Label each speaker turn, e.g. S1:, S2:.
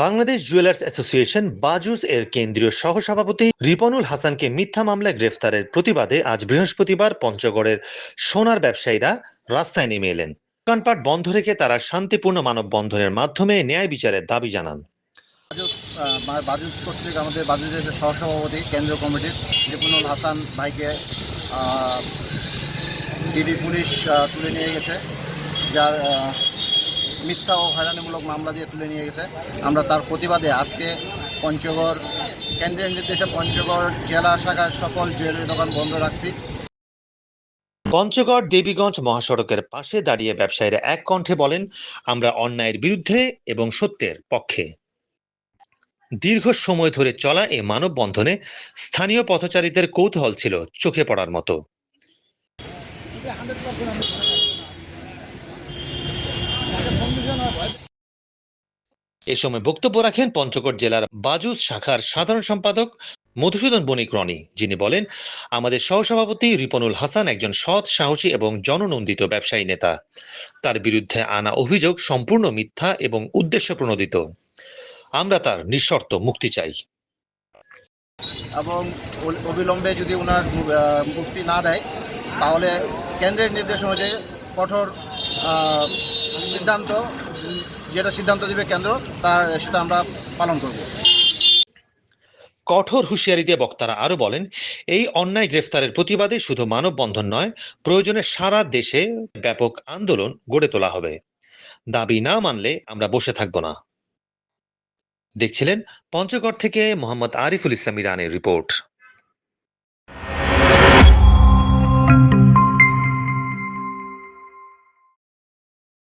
S1: Bangladesh jewellers association BAJUS এর কেন্দ্রীয় সহসভাপতি রিপনুল হাসানকে মিথ্যা মামলায় গ্রেফতারের প্রতিবাদে আজ বৃহস্পতিবার পঞ্চগড়ের সোনার ব্যবসায়ীরা রাস্তায় নেমে এলেন। দোকানপাট বন্ধ রেখে তারা শান্তিপূর্ণ মানববন্ধনের মাধ্যমে ন্যায় বিচারের দাবি জানান।
S2: আমাদের সহসভাপতি, কেন্দ্রীয় কমিটির রিপুনুল হাসান ভাইকে ডিডি পুলিশ তুলে নিয়ে গেছে। যার মিথ্যা ও হয়রানিমূলক মামলা দিয়ে তুলে নিয়ে গেছে। আমরা তার প্রতিবাদে আজকে পঞ্চগড় কেন্দ্রের নির্দেশে পঞ্চগড় জেলা শাখার সকল জুয়েলারি দোকান বন্ধ রাখছি।
S1: পঞ্চগড় দেবীগঞ্জ মহাসড়কের পাশে দাঁড়িয়ে ব্যবসায়ীরা এক কণ্ঠে বলেন, আমরা অন্যায়ের বিরুদ্ধে এবং সত্যের পক্ষে। দীর্ঘ সময় ধরে চলা এই মানববন্ধনে স্থানীয় পথচারীদের কৌতূহল ছিল চোখে পড়ার মতো। এ সময় বক্তব্য রাখেন পঞ্চগড় জেলার বাজুজ শাখার সাধারণ সম্পাদক মধুসূদন বণিক রনি। যিনি বলেন, আমাদের সহসভাপতি রিপনুল হাসান একজন সৎ, সাহসী এবং জননন্দিত ব্যবসায়ী নেতা। তার বিরুদ্ধে আনা অভিযোগ সম্পূর্ণ মিথ্যা এবং উদ্দেশ্য প্রণোদিত। আমরা তার নিঃশর্ত মুক্তি চাই।
S2: এবং অবিলম্বে যদি ওনার মুক্তি না দেয়, তাহলে কেন্দ্রের নির্দেশ অনুযায়ী কঠোর সিদ্ধান্ত যেটা সিদ্ধান্ত দিবে কেন্দ্র, তার, সেটা আমরা পালন করব।
S1: কঠোর হুঁশিয়ারি দিয়ে বক্তারা আরও বলেন, এই অন্যায় গ্রেফতারের প্রতিবাদে শুধু মানববন্ধন নয়, প্রয়োজনে সারা দেশে ব্যাপক আন্দোলন গড়ে তোলা হবে। দাবি না মানলে আমরা বসে থাকব না। দেখছিলেন পঞ্চগড় থেকে মোহাম্মদ আরিফুল ইসলাম ইরানের রিপোর্ট।